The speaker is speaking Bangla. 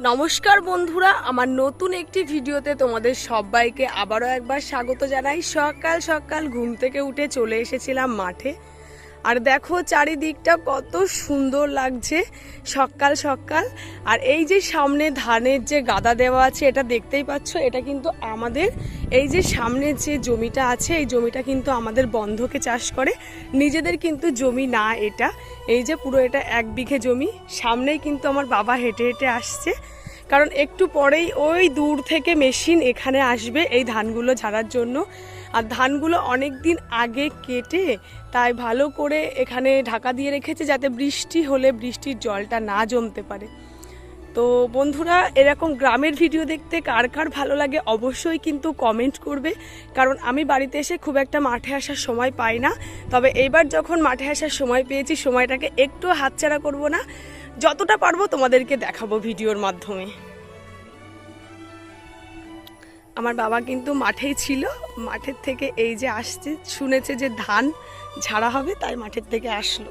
নমস্কার বন্ধুরা, আমার নতুন একটি ভিডিওতে তোমাদের সবাইকে আবারও একবার স্বাগত জানাই। সকাল সকাল ঘুম থেকে উঠে চলে এসেছিলাম মাঠে। আর দেখো চারিদিকটা কত সুন্দর লাগছে সকাল সকাল। আর এই যে সামনে ধানের যে গাদা দেওয়া আছে, এটা দেখতেই পাচ্ছ, এটা কিন্তু আমাদের এই যে সামনে যে জমিটা আছে, এই জমিটা কিন্তু আমাদের বন্ধকে চাষ করে। নিজেদের কিন্তু জমি না এটা। এই যে পুরো এটা এক বিঘে জমি। সামনেই কিন্তু আমার বাবা হেঁটে হেঁটে আসছে। কারণ একটু পরেই ওই দূর থেকে মেশিন এখানে আসবে এই ধানগুলো ঝাড়ার জন্য। আর ধানগুলো অনেক দিন আগে কেটে তাই ভালো করে এখানে ঢাকা দিয়ে রেখেছে যাতে বৃষ্টি হলে বৃষ্টির জলটা না জমতে পারে। তো বন্ধুরা, এরকম গ্রামের ভিডিও দেখতে কার কার ভালো লাগে অবশ্যই কিন্তু কমেন্ট করবে। কারণ আমি বাড়িতে এসে খুব একটা মাঠে আসার সময় পাই না। তবে এইবার যখন মাঠে আসার সময় পেয়েছি, সময়টাকে একটু হাতছাড়া করব না। যতটা পারব তোমাদেরকে দেখাবো ভিডিওর মাধ্যমে। আমার বাবা কিন্তু মাঠেই ছিল। মাঠের থেকে এই যে আসছে, শুনেছে যে ধান ঝাড়া হবে, তাই মাঠের থেকে আসলো।